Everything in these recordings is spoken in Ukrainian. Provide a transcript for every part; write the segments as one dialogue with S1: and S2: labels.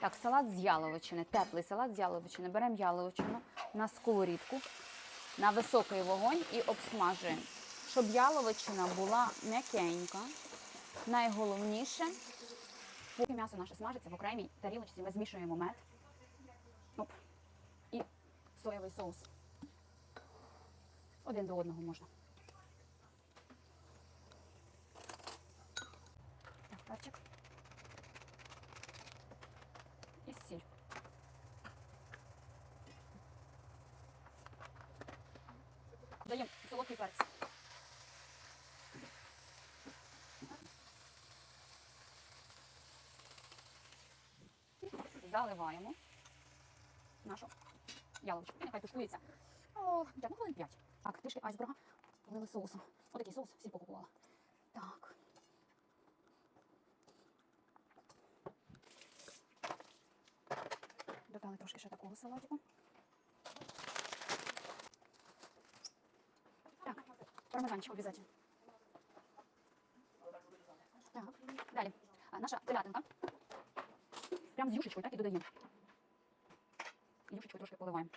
S1: Так, салат з яловичини, теплий салат з яловичини. Беремо яловичину на сковорідку, на високий вогонь і обсмажуємо. Щоб яловичина була м'якенька. Найголовніше, поки м'ясо наше смажиться в окремій тарілочці, ми змішуємо мед Оп. і соєвий соус. Один до одного можна. Так, перчик. І сіль. Даємо солодкий перець. Заливаємо нашу яловичку. І нехай тушкується. Так, ну хвилин 5. Так, трішки айсберга полили соусом. Отакий соус всі покупувала. Так. Додали трошки ще такого салатику. пармезанчик обов'язково. Так, далі. А, наша телятинка. Прям з юшечкою, так і додаємо. Юшечкою трошки поливаємо.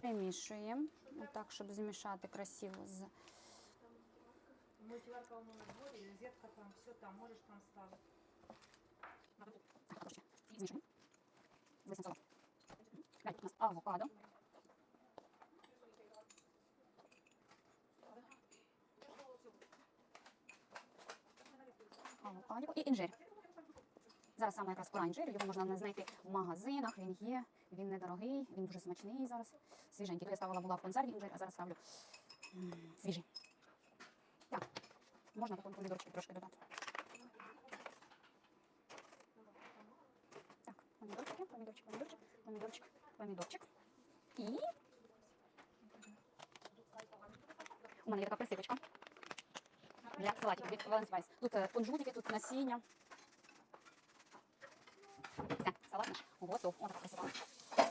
S1: Перемішуємо, так, щоб змішати красиво з
S2: Мультиварка у меня в дворе, розетка там, все там, можешь там ставить.
S1: Висне салат. У нас авокадо. Авокадо і інжир. Зараз саме якраз пора інжиру, його можна знайти в магазинах, він є, він недорогий, він дуже смачний зараз. Свіженький. То я ставила була в консерві інжир, а зараз ставлю свіжий. Так, можна потім помідорчики трошки додати. Так, помідорчики, помідорчик, помідорчик, помідорчик, помідорчик. І у мене є така присипочка для салатів від Valence Spice. Тут е, кунжутики, тут насіння. Все, салат наш готов. Ось така красива.